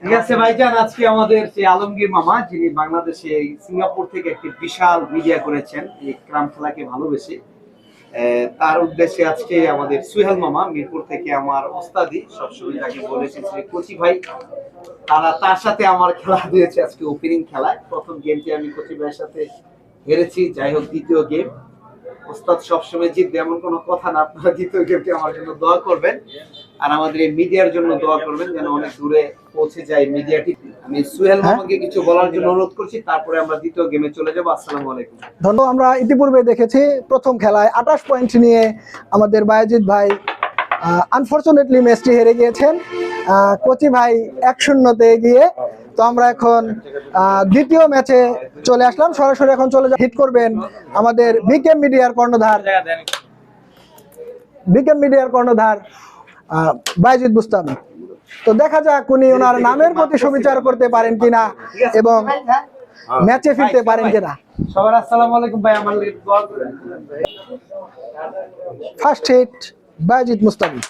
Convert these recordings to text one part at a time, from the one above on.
ঠিক আছে ভাইজান, আজকে আমাদের সেই আলমগীর মামা, যিনি বাংলাদেশে সিঙ্গাপুর থেকে একটি বিশাল মিডিয়া করেছেন, এই ক্রাম খেলাকে ভালোবেসে তার উদ্দেশ্যে আজকে আমাদের সুহেল মামা, মিরপুর থেকে আমার ওস্তাদি, সবসময় কোচি ভাই। তারা তার সাথে আমার খেলা দিয়েছে আজকে ওপেনিং খেলায়। প্রথম গেমটি আমি কোচি ভাইয়ের সাথে হেরেছি, যাই হোক দ্বিতীয় গেম ওস্তাদ সবসময় জিতবে, এমন কোনো কথা না, আপনারা দ্বিতীয় গেমটি আমার জন্য দোয়া করবেন। আর আমাদের এই মিডিয়ার জন্য দোয়া করবেন, যেন অনেক দূরে পৌঁছে যায় মিডিয়াটি আমি সুহেল হ্যাঁ। মামাকে কিছু বলার জন্য অনুরোধ করছি তারপরে আমরা দ্বিতীয় গেমে চলে যাব। আসসালামু আলাইকুম। ধন্যবাদ। আমরা ইতিপূর্বে দেখেছি প্রথম খেলায় আঠাশ পয়েন্ট নিয়ে আমাদের বায়াজিৎ ভাই আনফর্চুনেটলি ম্যাচটি হেরে গিয়েছেন। আহ, কোচি ভাই এক শূন্যতে এগিয়ে। তো আমরা এখন আহ, দ্বিতীয় ম্যাচে চলে আসলাম। সরাসরি এখন চলে হিট করবেন আমাদের বিকেম মিডিয়ার কর্ণধার। বিকেম মিডিয়ার কর্ণধার আহ, বাইজিৎ বুস্তামি। তো দেখা যাক উনি ওনার নামের প্রতি সুবিচার করতে পারেন কিনা এবং ম্যাচে ফিরতে পারেন কিনা। সবার আসসালামু আলাইকুম ভাই আমার first hit Bayazid Mustafi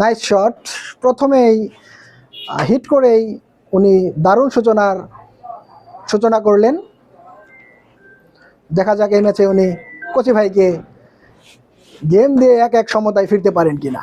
nice shot প্রথমেই হিট করেই উনি দারুণ সূচনার সূচনা করলেন। দেখা যাক এই ম্যাচে উনি কোচি ভাইকে গেম দিয়ে এক এক সমতায় ফিরতে পারেন কিনা।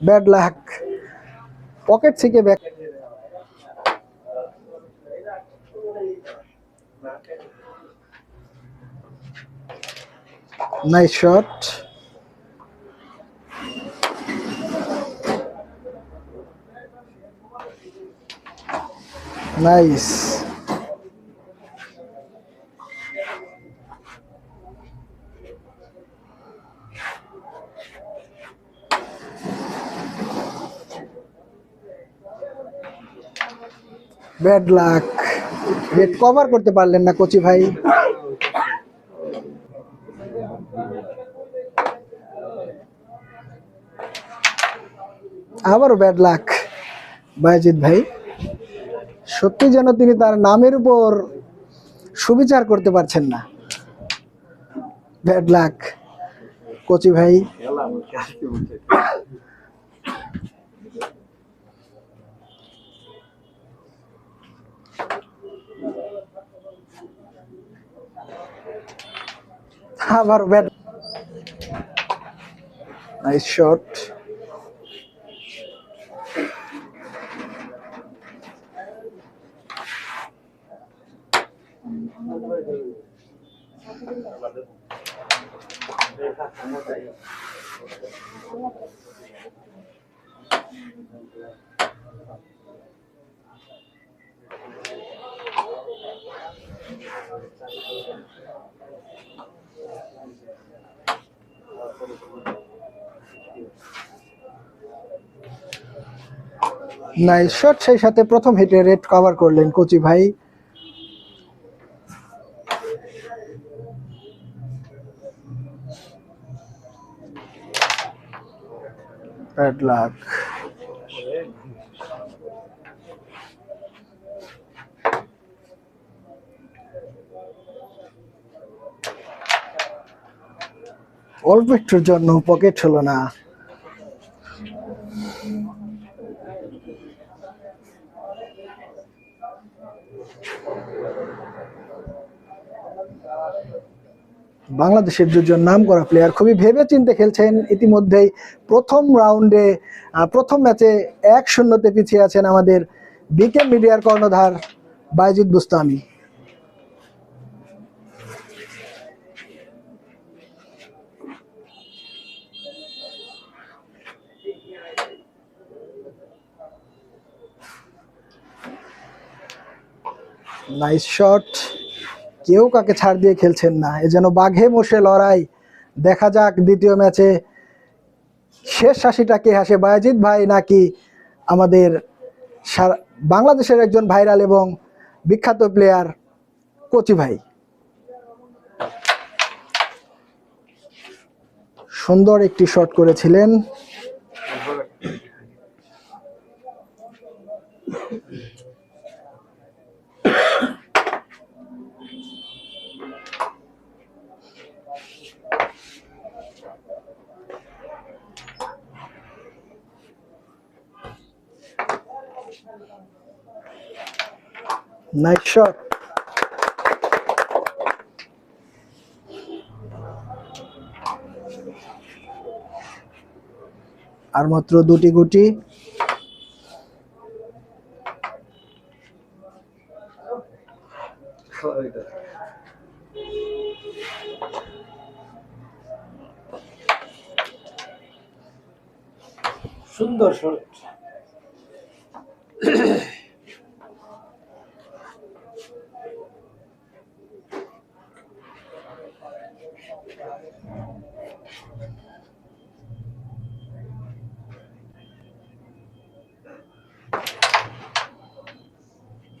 ব্যাড লাক পকেট থেকে back nice shot nice bad luck net cover করতে পারলেন না কোচি ভাই। আবারও ব্যাড লাক বায়জিৎ ভাই। সত্যি যেন তিনি তার নামের উপর সুবিচার করতে পারছেন না। ব্যাড লাক কোচি ভাই। আবার bat nice shot nice shot সেই সাথে প্রথম হিটে রেড কভার করলেন কোচি ভাই। ব্যাড লাক অল্প একটুর জন্য পকেট হলো না। বাংলাদেশের দুজন নাম করা প্লেয়ার খুবই ভেবে চিন্তে খেলছেন। ইতিমধ্যেই প্রথম রাউন্ডে প্রথম ম্যাচে এক শূন্যতে পিছিয়ে আছেন আমাদের বিকে মিডিয়ার কর্ণধার বাইজিদ বুস্তামি। নাইস শট কেউ কাকে ছাড় দিয়ে খেলছেন না। এ যেন বাঘে মোষে লড়াই। দেখা যাক দ্বিতীয় ম্যাচে শেষ হাসিটা কে হাসে। বায়াজিৎ ভাই নাকি আমাদের বাংলাদেশের একজন ভাইরাল এবং বিখ্যাত প্লেয়ার কোচি ভাই? সুন্দর একটি শট করেছিলেন। নাইস শট আর মাত্র দুটি গুটি। সুন্দর shot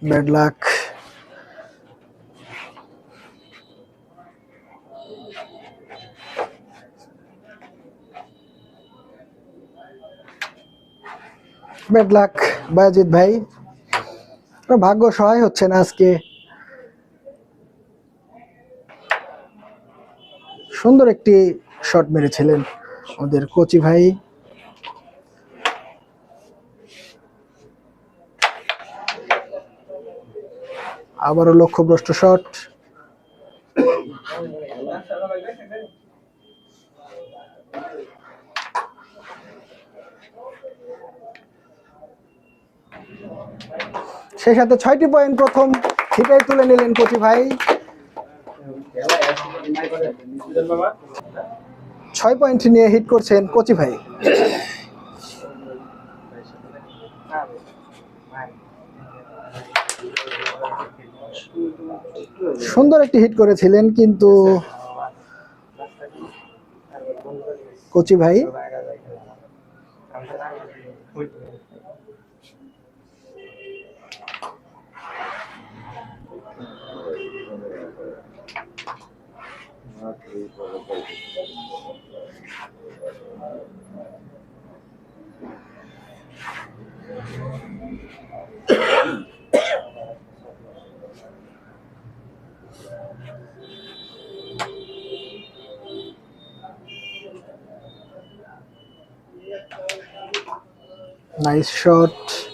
bad luck bad luck Bayazid ভাই। ভাগ্য সহায় হচ্ছে না আজকে। সুন্দর একটি শট মেরেছিলেন আমাদের কোচি ভাই। আবারও লক্ষ্যভ্রষ্ট শট। সেই সাথে ছয়টি পয়েন্ট প্রথম ঠিকাই তুলে নিলেন কোচি ভাই। ছয় পয়েন্ট নিয়ে হিট করছেন কোচি ভাই। সুন্দর একটি হিট করেছিলেন কিন্তু কোচি ভাই। nice shot.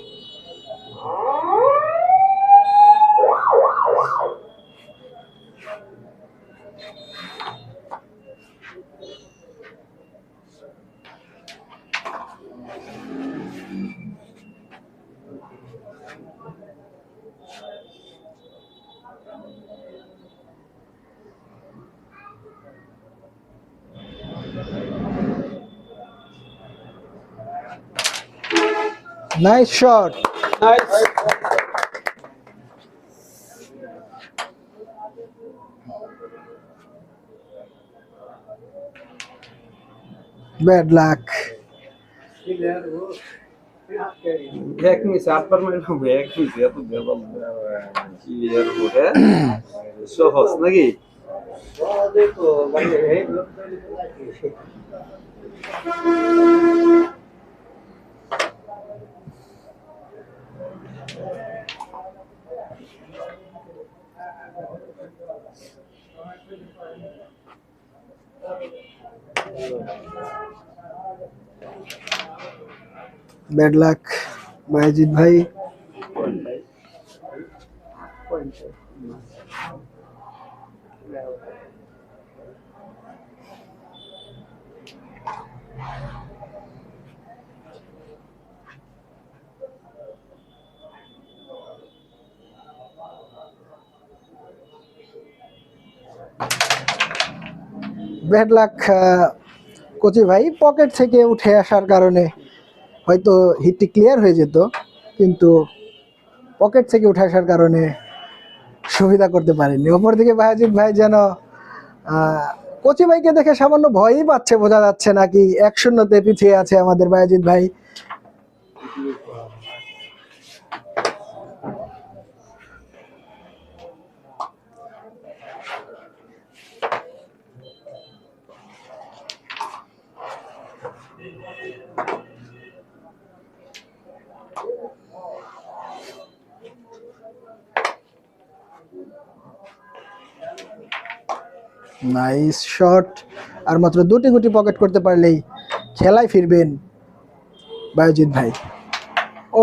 Nice shot nice shot bad luck এক মিনিট আটবার মাইল হবে এক মিনিট এত বেবল ক্লিয়ার করে সহজ নাকি ব্যাড બેડ લાખ માયજીતભાઈ બેડ લાખ কোচি ভাই পকেট থেকে উঠে আসার কারণে হয়তো হিটটি ক্লিয়ার হয়ে যেত, কিন্তু পকেট থেকে উঠে আসার কারণে সুবিধা করতে পারেনি। ওপর দিকে বায়াজিৎ ভাই যেন কোচি ভাইকে দেখে সামান্য ভয়ই পাচ্ছে, বোঝা যাচ্ছে নাকি এক শূন্যতে পিছিয়ে আছে আমাদের ভাইজিৎ ভাই। নাইস শট আর মাত্র দুটি গুটি পকেট করতে পারলেই খেলায় ফিরবেন বায়োজিৎ ভাই।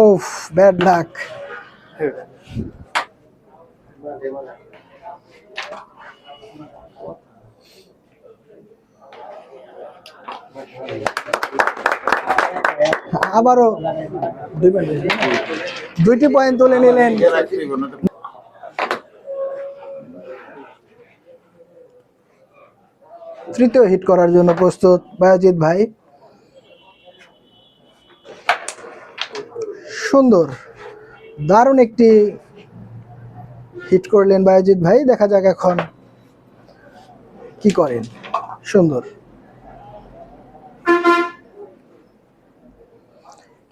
ওফ ব্যাড লাক আবারও দুইটি পয়েন্ট তুলে নিলেন। তৃতীয় হিট করার জন্য প্রস্তুত বায়োজিৎ ভাই। সুন্দর, দারুণ একটি হিট করলেন বায়োজিৎ ভাই। দেখা যাক এখন কি করেন। সুন্দর।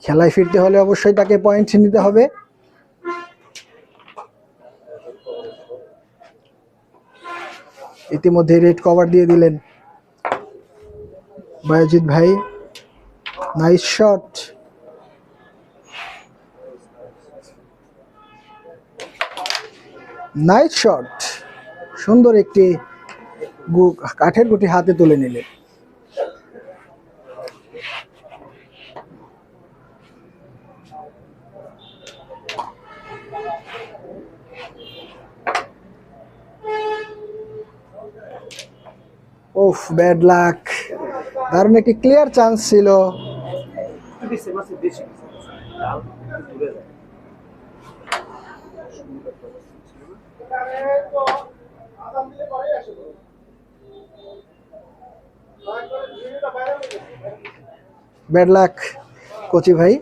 খেলায় ফিরতে হলে অবশ্যই তাকে পয়েন্ট নিতে হবে। ইতিমধ্যে রেড কভার দিয়ে দিলেন। বায়োজিৎ ভাই নাইস শট নাইস শট সুন্দর একটি কাঠের গুটি হাতে তুলে নিলেন। ওফ ব্যাড লাক দারুণ একটি ক্লিয়ার চান্স ছিল? ব্যাড লাক কোচি ভাই।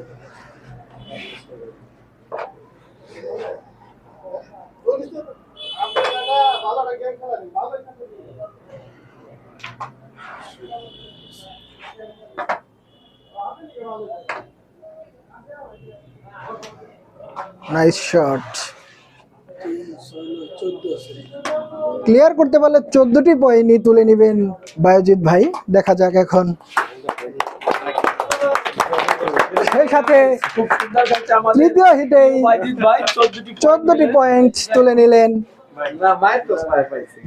নাইস শট ক্লিয়ার করতে পারলে চোদ্দটি পয়েন্টই তুলে নেবেন বায়োজিৎ ভাই। দেখা যাক এখন। সেই সাথে তৃতীয় হিটেই মাইজিৎ ভাই 14টি চোদ্দটি পয়েন্ট তুলে নিলেন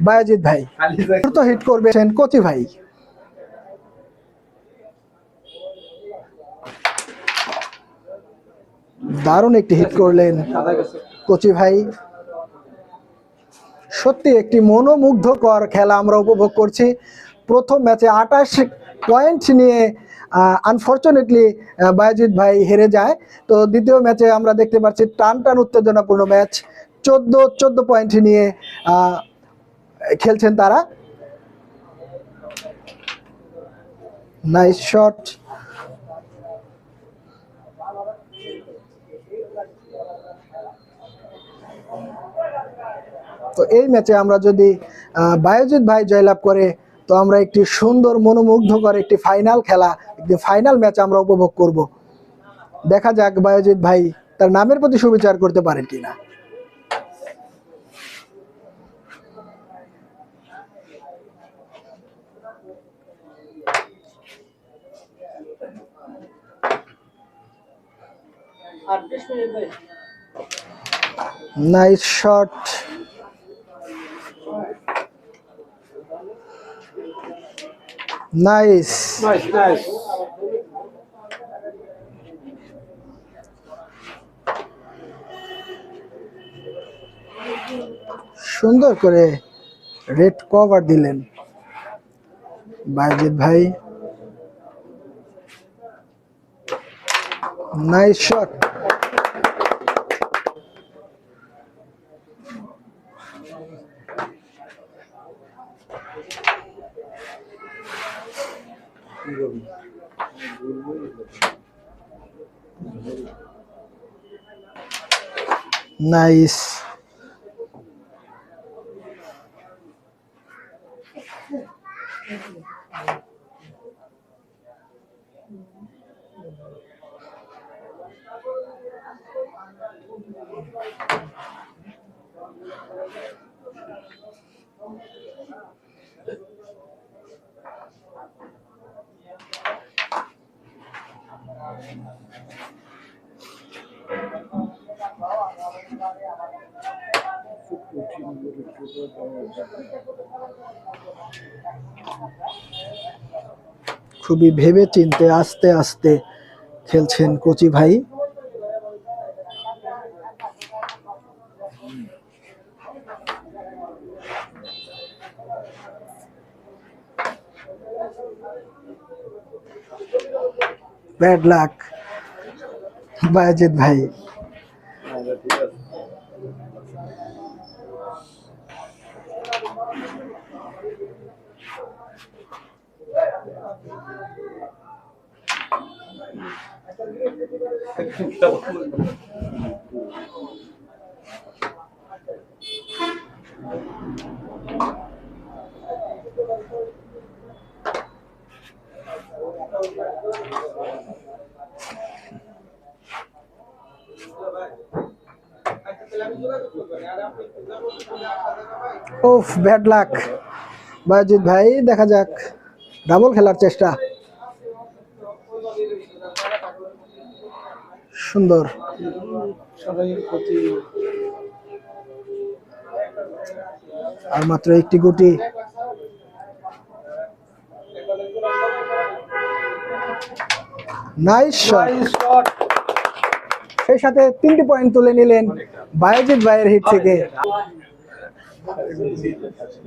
বায়োজিৎ ভাই। হিট করবেন কোচি ভাই। দারুণ একটি হিট করলেন কোচি ভাই। সত্যি একটি মনোমুগ্ধকর খেলা আমরা উপভোগ করছি। প্রথম ম্যাচে আঠাশ পয়েন্ট নিয়ে আনফর্চুনেটলি বায়াজিৎ ভাই হেরে যায়। তো দ্বিতীয় ম্যাচে আমরা দেখতে পাচ্ছি টান টান উত্তেজনাপূর্ণ ম্যাচ। চোদ্দ চোদ্দ পয়েন্ট নিয়ে খেলছেন তারা। নাইস শট তো এই ম্যাচে আমরা যদি আহ, বায়োজিৎ ভাই জয়লাভ করে তো আমরা একটি সুন্দর মনোমুগ্ধকর একটি ফাইনাল খেলা একটি ফাইনাল ম্যাচ আমরা উপভোগ করব। দেখা যাক বায়োজিৎ ভাই তার নামের প্রতি সুবিচার করতে পারেন কিনা। Nice shot nice nice nice সুন্দর করে রেড কভার দিলেন। বাইজিৎ ভাই। নাইস শট নাইস খুবই ভেবে চিনতে আস্তে আস্তে খেলছেন কোচি ভাই। ব্যাড লাক বায়াজিৎ ভাই। ওফ ব্যাড লাক বায়াজিৎ ভাই দেখা যাক। ডাবল খেলার চেষ্টা। সুন্দর। আর মাত্র একটি গুটি। নাইস শট সেই সাথে তিনটি পয়েন্ট তুলে নিলেন বায়াজিৎ ভাইয়ের হিট থেকে।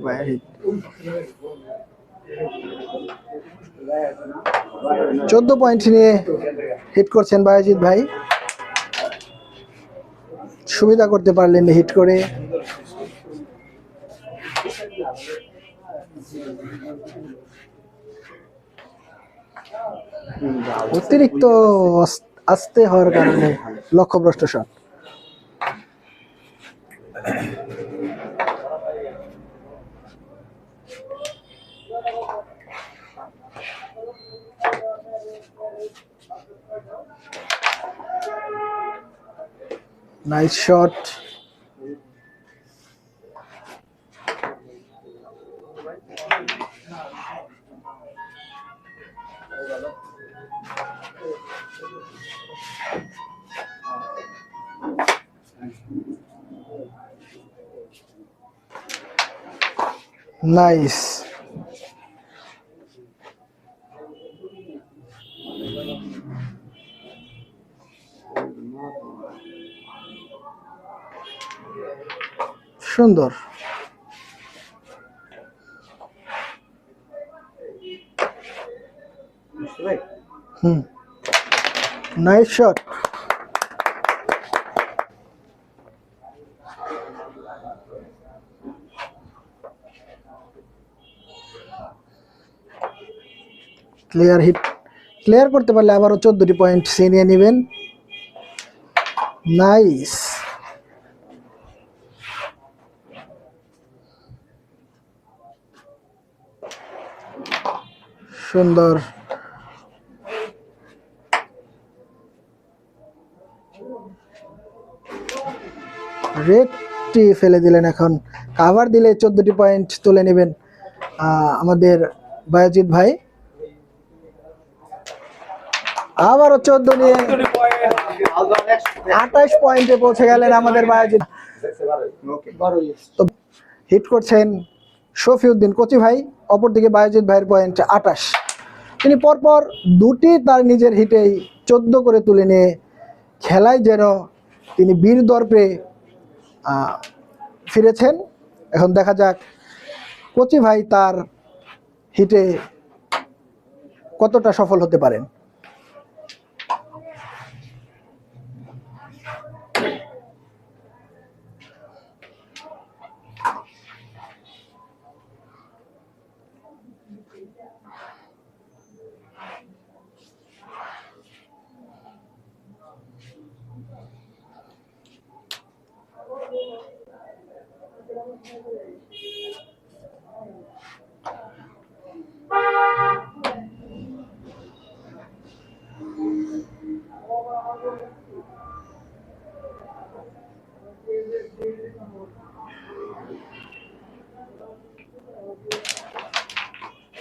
ভাইয়ের হিট চোদ্দ পয়েন্ট নিয়ে হিট করছেন বায়াজিৎ ভাই। সুবিধা করতে পারলেন হিট করে। অতিরিক্ত আস- আস্তে হওয়ার কারণে লক্ষ্যভ্রষ্ট শট নাইস শট নাইস সুন্দর। হুম। Nice shot clear hit clear করতে পারলে আবারও চোদ্দটি পয়েন্ট ছিনিয়ে নেবেন। নাইস সুন্দর। রেটটি ফেলে দিলেন এখন। কাভার দিলে চোদ্দটি পয়েন্ট তুলে নেবেন আমাদের বায়াজিৎ ভাই। আবারও চোদ্দ নিয়ে আঠাশ পয়েন্টে পৌঁছে গেলেন আমাদের বায়াজিৎ। তো হিট করছেন শফিউদ্দিন, কোচি ভাই, অপরদিকে বায়াজিৎ ভাইয়ের পয়েন্ট আটাশ তিনি পরপর দুটি তার নিজের হিটেই চোদ্দ করে তুলে নিয়ে খেলায় যেন তিনি বীর দর্পে ফিরেছেন। এখন দেখা যাক কচি ভাই তার হিটে কতটা সফল হতে পারেন।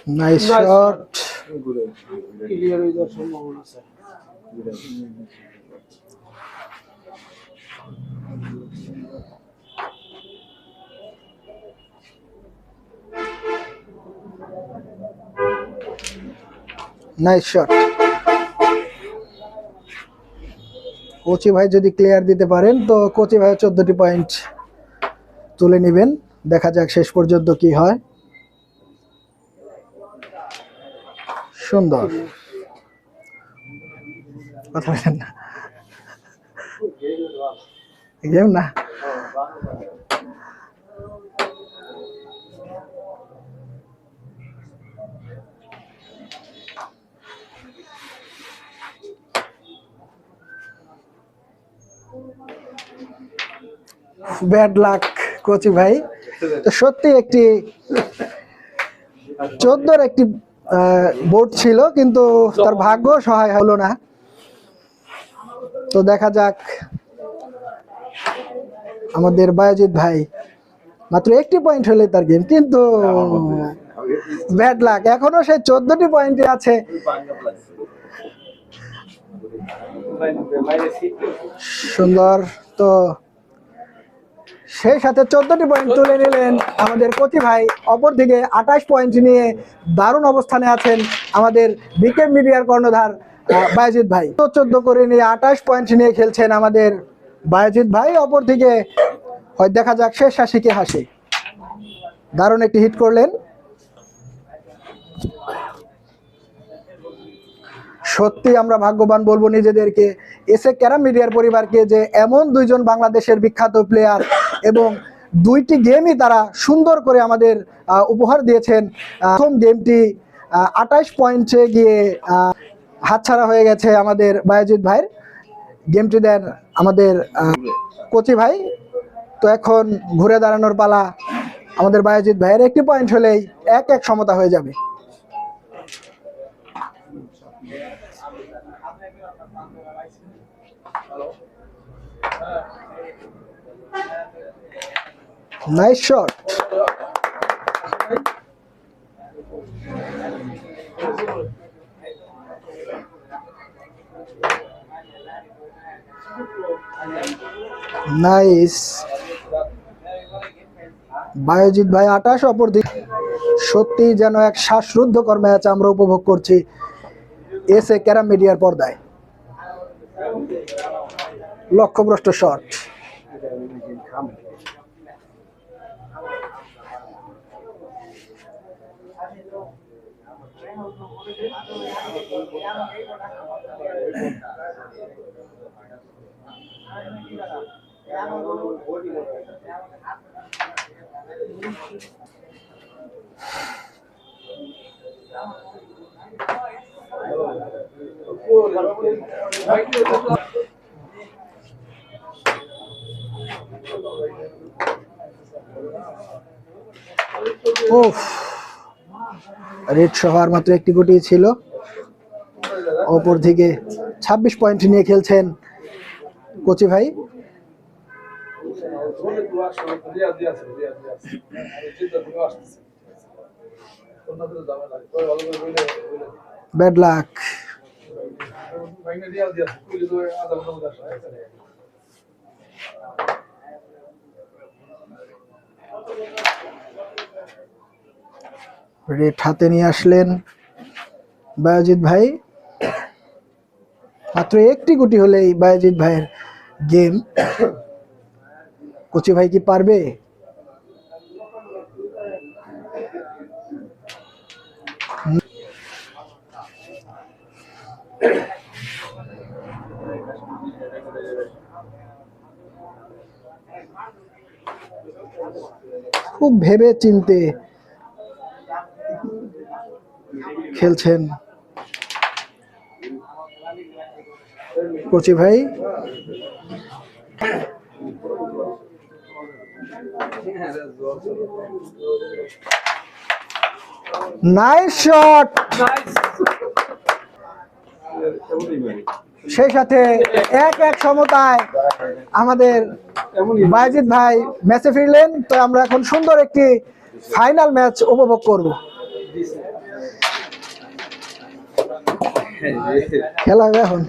নাইস শট ক্লিয়ার হয়ে যাওয়ার সম্ভাবনা আছে। নাইস শট কোচি ভাই যদি ক্লিয়ার দিতে পারেন তো কোচি ভাই চোদ্দটি পয়েন্ট তুলে নেবেন। দেখা যাক শেষ পর্যন্ত কি হয়। সুন্দর। কথা বলেন না। গেম না? ব্যাড লাক, কোচি ভাই। তো সত্যি একটি চোদ্দোর একটি বোর্ড ছিল, কিন্তু তার ভাগ্য সহায় হলো না। তো দেখা যাক আমাদের বায়োজিৎ ভাই, মাত্র একটি পয়েন্ট হলে তার গেম কিন্তু ব্যাড লাক এখনও সে চোদ্দটি পয়েন্টে আছে। সুন্দর, তো সেই সাথে চোদ্দটি পয়েন্ট তুলে নিলেন আমাদের প্রতিভাই ভাই। অপরদিকে আঠাশ পয়েন্ট নিয়ে দারুণ অবস্থানে আছেন আমাদের বিকে মিডিয়ার কর্ণধার বায়জিৎ ভাই। তো চোদ্দ করে নিয়ে আঠাশ পয়েন্ট নিয়ে খেলছেন আমাদের বায়জিৎ ভাই। অপরদিকে হয় দেখা যাক শেষ হাসি কে হাসি। দারুণ একটি হিট করলেন। সত্যি আমরা ভাগ্যবান বলব নিজেদেরকে। এসে ক্যারাম মিডিয়ার পরিবারকে যে এমন দুইজন বাংলাদেশের বিখ্যাত প্লেয়ার এবং দুইটি গেমই তারা সুন্দর করে আমাদের উপহার দিয়েছেন। প্রথম গেমটি আঠাশ পয়েন্টে গিয়ে হাতছাড়া হয়ে গেছে আমাদের বায়োজিৎ ভাইয়ের। গেমটি দেন আমাদের কোচি ভাই। তো এখন ঘুরে দাঁড়ানোর পালা আমাদের বায়োজিৎ ভাইয়ের। একটি পয়েন্ট হলেই এক এক সমতা হয়ে যাবে। নাইস শট নাইস বায়োজিৎ ভাই আটাশ অপর দিক সত্যি যেন এক শ্বাসরুদ্ধকর ম্যাচ আমরা উপভোগ করছি এস এ ক্যারাম মিডিয়ার পর্দায়। লক্ষ্যভ্রষ্ট শট। রেড সহ আর মাত্র একটি গুটি ছিল। অপর দিকে ছাব্বিশ পয়েন্ট নিয়ে খেলছেন কোচি ভাই। ব্যাড লাক রেড হাতে নিয়ে আসলেন বায়োজিৎ ভাই। মাত্র একটি গুটি হলেই বায়োজিৎ ভাইয়ের গেম কোচি ভাই কি পারবে? খুব ভেবে চিনতে খেলছেন। কচি ভাই? নাইস শট সেই সাথে এক এক সমতায় আমাদের বায়েজিৎ ভাই ম্যাচে ফিরলেন। তো আমরা এখন সুন্দর একটি ফাইনাল ম্যাচ উপভোগ করব। খেলা এখন।